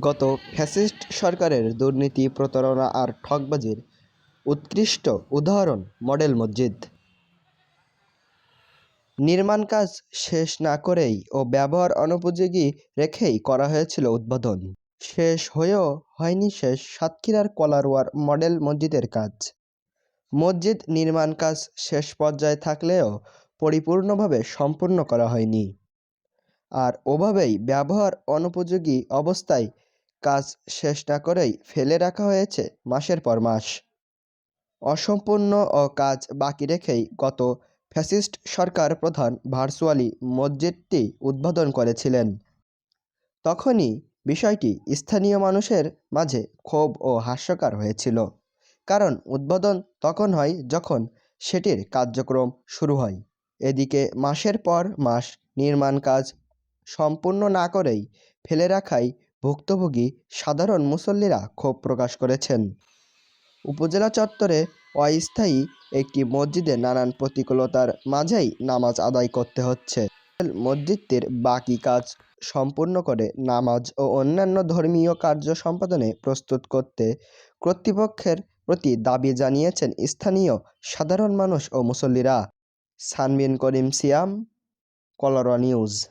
গত ফ্যাসিস্ট সরকারের দুর্নীতি, প্রতারণা আর ঠকবাজির উৎকৃষ্ট উদাহরণ মডেল মসজিদ। নির্মাণ কাজ শেষ না করেই ও ব্যবহার অনুপযোগী রেখেই করা হয়েছিল উদ্বোধন। শেষ হয়েও হয়নি শেষ সাতক্ষীরার কলারোয়ার মডেল মসজিদের কাজ। মসজিদ নির্মাণ কাজ শেষ পর্যায়ে থাকলেও পরিপূর্ণভাবে সম্পূর্ণ করা হয়নি। আর ওভাবেই ব্যবহার অনুপযোগী অবস্থায় কাজ শেষ না করেই ফেলে রাখা হয়েছে মাসের পর মাস। অসম্পূর্ণ ও কাজ বাকি রেখেই গত ফ্যাসিস্ট সরকার প্রধান ভার্চুয়ালি মসজিদটি উদ্বোধন করেছিলেন। তখনই বিষয়টি স্থানীয় মানুষের মাঝে ক্ষোভ ও হাস্যকর হয়েছিল, কারণ উদ্বোধন তখন হয় যখন সেটির কার্যক্রম শুরু হয়। এদিকে মাসের পর মাস নির্মাণ কাজ সম্পূর্ণ না করেই ফেলে রাখায় ভুক্তভোগী সাধারণ মুসল্লিরা ক্ষোভ প্রকাশ করেছেন। উপজেলা চত্বরে অস্থায়ী একটি মসজিদে নানান প্রতিকূলতার মাঝেই নামাজ আদায় করতে হচ্ছে। মসজিদটির বাকি কাজ সম্পূর্ণ করে নামাজ ও অন্যান্য ধর্মীয় কার্য সম্পাদনে প্রস্তুত করতে কর্তৃপক্ষের প্রতি দাবি জানিয়েছেন স্থানীয় সাধারণ মানুষ ও মুসল্লিরা। সানবিন করিম সিয়াম, কলরা নিউজ।